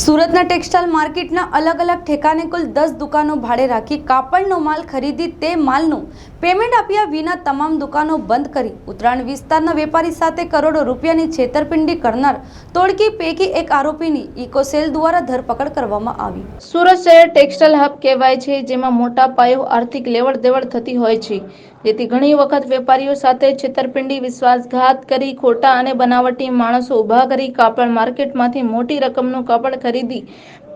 સુરતના ટેક્સટાઇલ માર્કેટના અલગ અલગ ઠેકાને કુલ દસ દુકાનો ભાડે રાખી કાપડનો માલ ખરીદી તે માલનું પેમેન્ટ આપ્યા વિના તમામ દુકાનો બંધ કરી. ઉત્તરાયણ વિસ્તારના વેપારી સાથે કરોડો રૂપિયાની છેતરપિંડી કરનાર તોડકી પૈકી એક આરોપીની ઇકોસેલ દ્વારા ધરપકડ કરવામાં આવી. સુરત શહેર ટેક્સટાઇલ હબ કહેવાય છે, જેમાં મોટા પાયો આર્થિક લેવડ દેવડ થતી હોય છે. જેથી ઘણી વખત વેપારીઓ સાથે છેતરપિંડી, વિશ્વાસઘાત કરી ખોટા અને બનાવટી માણસો ઊભા કરી કાપડ માર્કેટમાંથી મોટી રકમનું કાપડ ખરીદી.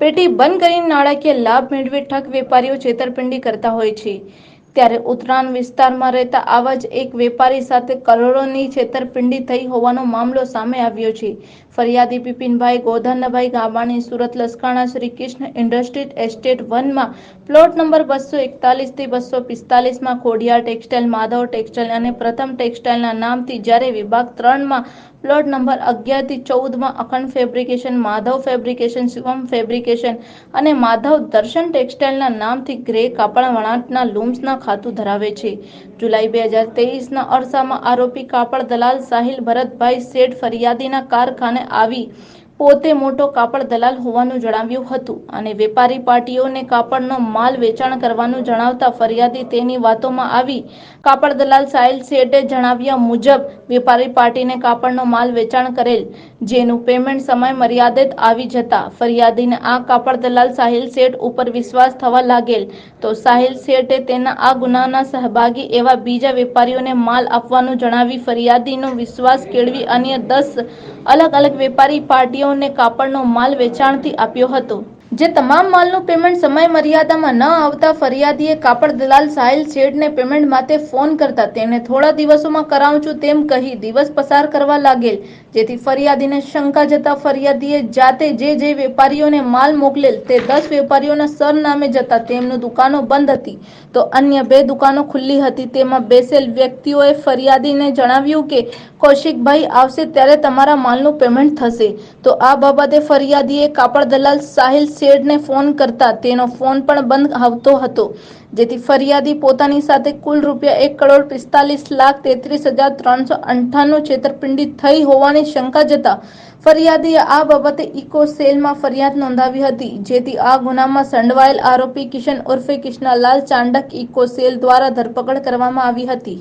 પેટી બંધ કરીને નાણાકીય લાભ મેળવી ઠગ વેપારીઓ છેતરપિંડી કરતા હોય છે. ત્યારે ઉત્તરાયણ વિસ્તારમાં રહેતા આવા જ એક વેપારી સાથે કરોડોની છેતરપિંડી થઈ હોવાનો મામલો સામે આવ્યો છે. ફરિયાદી બિપિનભાઈ ગોધાનભાઈ ગાબાણી, સુરત લસકાણા શ્રી કૃષ્ણ ઇન્ડસ્ટ્રીઝ એસ્ટેટ વનમાં પ્લોટ નંબર બસો એકતાલીસથી બસો પિસ્તાલીસમાં ખોડિયાર ટેક્સટાઇલ, માધવ ટેક્સટાઇલ અને પ્રથમ ટેક્સટાઇલના નામથી જ્યારે વિભાગ ત્રણમાં પ્લોટ નંબર અગિયારથી ચૌદમાં Akhand fabrication, Madhav fabrication, Shivam fabrication અને માધવ દર્શન ટેક્સટાઇલના નામથી ગ્રે કાપડ વણાટના લૂમ્સના ખાતું ધરાવે છે. જુલાઈ બે હજાર તેવીસના અરસામાં આરોપી કાપડ દલાલ સાહિલ ભરતભાઈ શેઠ ફરિયાદીના કારખાને આવી પોતે મોટો કાપડ દલાલ હોવાનું જણાવ્યું હતું અને વેપારી પાર્ટીઓને કાપડનો માલ વેચાણ કરવાનું જણાવતા ફરિયાદી તેની વાતોમાં આવી. કાપડ દલાલ સાહિલ શેઠે જણાવ્યા મુજબ, વેપારી પાર્ટીને કાપડનો માલ વેચાણ કરેલ, જેનું પેમેન્ટ સમય મર્યાદિત આવી જતા ફરિયાદીને આ કાપડ દલાલ સાહિલ શેઠ ઉપર વિશ્વાસ થવા લાગેલ. તો સાહિલ શેઠે તેના આ ગુનાના સહભાગી એવા બીજા વેપારીઓને માલ આપવાનું જણાવી ફરિયાદીનો વિશ્વાસ કેળવી અન્ય દસ અલગ અલગ વેપારી પાર્ટીઓને કાપડનો માલ વેચાણથી આપ્યો હતો. જે તમામ માલનું પેમેન્ટ સમય મર્યાદામાં ન આવતા ફરિયાદીએ કાપડ દલાલ સાહિલ શેઠને પેમેન્ટ માટે ફોન કરતા તેમણે થોડા દિવસોમાં કરાવું છું તેમ કહી દિવસ પસાર કરવા લાગેલ, જેથી ફરિયાદીને શંકા જતા ફરિયાદીએ જાતે જે જે વેપારીઓને માલ મોકલેલ તે દસ વેપારીઓના સરનામે જતા તેમનું દુકાનો બંધ હતી. તો અન્ય બે દુકાનો ખુલ્લી હતી, તેમાં બેસેલ વ્યક્તિઓએ ફરિયાદીને જણાવ્યું કે, કૌશિકભાઈ, આવશે ત્યારે તમારા માલનું પેમેન્ટ થશે. તો આ બાબતે ફરિયાદીએ કાપડ દલાલ સાહિલ શેઠને ફોન કરતા તેનો ફોન પણ બંધ આવતો હતો. જેથી ફરિયાદી પોતાની સાથે કુલ રૂપિયા એક કરોડ પિસ્તાલીસ લાખ તેત્રીસ હજાર ત્રણસો અઠ્ઠાણું છેતરપિંડી થઈ હોવાની શંકા જતા ફરિયાદીએ આ બાબતે ઇકો સેલમાં ફરિયાદ નોંધાવી હતી. જેથી આ ગુનામાં સંડવાયેલ આરોપી કિશન ઉર્ફે કૃષ્ણાલાલ ચાંડક ઇકો સેલ દ્વારા ધરપકડ કરવામાં આવી હતી.